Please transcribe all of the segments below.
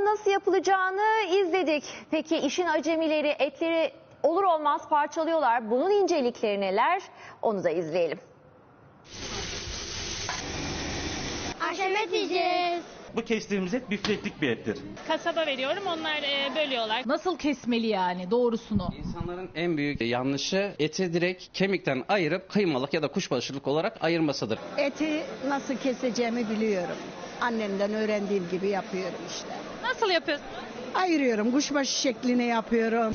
Kurbanın nasıl yapılacağını izledik. Peki işin acemileri etleri olur olmaz parçalıyorlar. Bunun incelikleri neler? Onu da izleyelim. Aşemet yiyeceğiz. Bu kestiğimiz et büfletlik bir ettir. kasaba veriyorum. Onlar e, bölüyorlar. Nasıl kesmeli yani doğrusunu? İnsanların en büyük yanlışı eti direkt kemikten ayırıp kıymalık ya da kuşbaşılık olarak ayırmasıdır. Eti nasıl keseceğimi biliyorum. Annemden öğrendiğim gibi yapıyorum işte. Nasıl yapıyorsunuz? Ayırıyorum, kuşbaşı şeklini yapıyorum.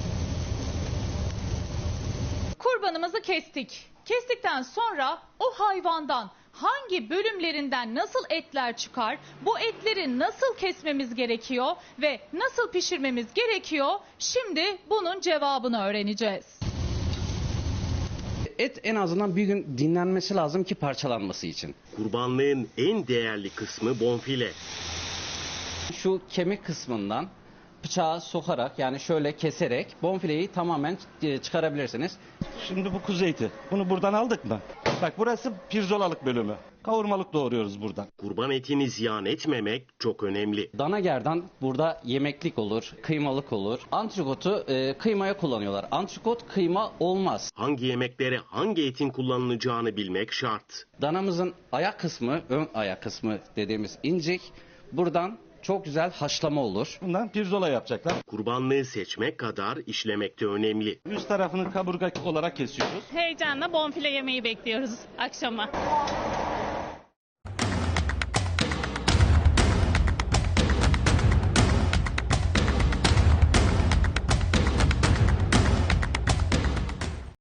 Kurbanımızı kestik. Kestikten sonra o hayvandan hangi bölümlerinden nasıl etler çıkar? Bu etleri nasıl kesmemiz gerekiyor ve nasıl pişirmemiz gerekiyor? Şimdi bunun cevabını öğreneceğiz. Et en azından bir gün dinlenmesi lazım ki parçalanması için. Kurbanlığın en değerli kısmı bonfile. Şu kemik kısmından bıçağı sokarak yani şöyle keserek bonfileyi tamamen e, çıkarabilirsiniz. Şimdi bu kuzu eti. Bunu buradan aldık mı? Bak burası pirzolalık bölümü. Kavurmalık doğruyoruz buradan. Kurban etini ziyan etmemek çok önemli. Dana gerdan burada yemeklik olur, kıymalık olur. Antrikotu e, kıymaya kullanıyorlar. Antrikot kıyma olmaz. Hangi yemeklere hangi etin kullanılacağını bilmek şart. Danamızın ayak kısmı, ön ayak kısmı dediğimiz incik. Buradan çok güzel haşlama olur. Bundan pirzola yapacaklar. Kurbanlığı seçmek kadar işlemek de önemli. Üst tarafını kaburga olarak kesiyoruz. Heyecanla bonfile yemeği bekliyoruz akşama.